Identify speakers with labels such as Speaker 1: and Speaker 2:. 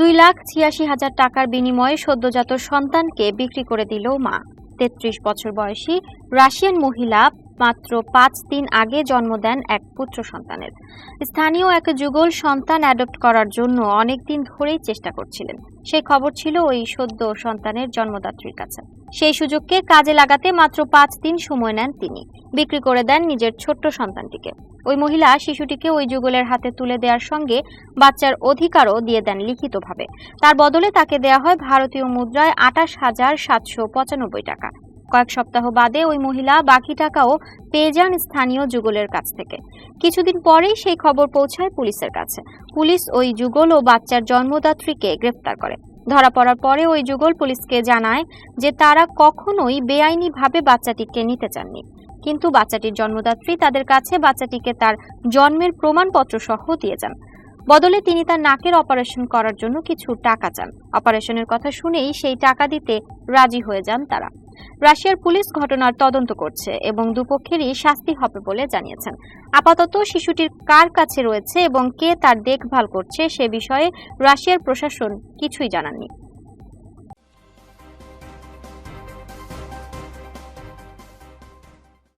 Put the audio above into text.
Speaker 1: দুই লাখ ছিয়াশি হাজার টাকার বিনিময়ে সদ্যজাত সন্তানকে বিক্রি করে দিল মা। তেত্রিশ বছর বয়সী রাশিয়ান মহিলা মাত্র পাঁচ দিন আগে জন্ম দেন এক পুত্র সন্তানের। স্থানীয় এক যুগল সন্তান অ্যাডপ্ট করার জন্য অনেকদিন ধরেই চেষ্টা করছিলেন। সেই খবর ছিল ওই সদ্য সন্তানের জন্মদাত্রীর কাছে। সেই সুযোগকে কাজে লাগাতে মাত্র পাঁচ দিন সময় নেন তিনি। বিক্রি করে দেন নিজের ছোট্ট সন্তানটিকে। ওই মহিলা শিশুটিকে ওই যুগলের হাতে তুলে দেওয়ার সঙ্গে বাচ্চার অধিকারও দিয়ে দেন লিখিতভাবে। তার বদলে তাকে দেয়া হয় ভারতীয় মুদ্রায় আটাশ হাজার সাতশো পঁচানব্বই টাকা। কয়েক সপ্তাহ বাদে ওই মহিলা বাকি টাকাও পেয়ে যান স্থানীয় যুগলের কাছ থেকে। কিছুদিন পরেই সেই খবর পৌঁছায় পুলিশের কাছে। পুলিশ ওই যুগল ও বাচ্চার জন্মদাত্রীকে গ্রেপ্তার করে। ধরা পড়ার পরে ওই যুগল পুলিশকে জানায় যে তারা কখনোই বেআইনিভাবে বাচ্চাটিকে নিতে চাননি। কিন্তু বাচ্চাটির জন্মদাত্রী তাদের কাছে বাচ্চাটিকে তার জন্মের প্রমাণপত্র সহ দিয়ে যান। বদলে তিনি তার নাকের অপারেশন করার জন্য কিছু টাকা চান। অপারেশনের কথা শুনেই সেই টাকা দিতে রাজি হয়ে যান তারা। রাশিয়ার পুলিশ ঘটনার তদন্ত করছে এবং দুপক্ষেরই শাস্তি হবে বলে জানিয়েছেন। আপাতত শিশুটির কার কাছে রয়েছে এবং কে তার দেখভাল করছে সে বিষয়ে রাশিয়ার প্রশাসন কিছুই জানাননি।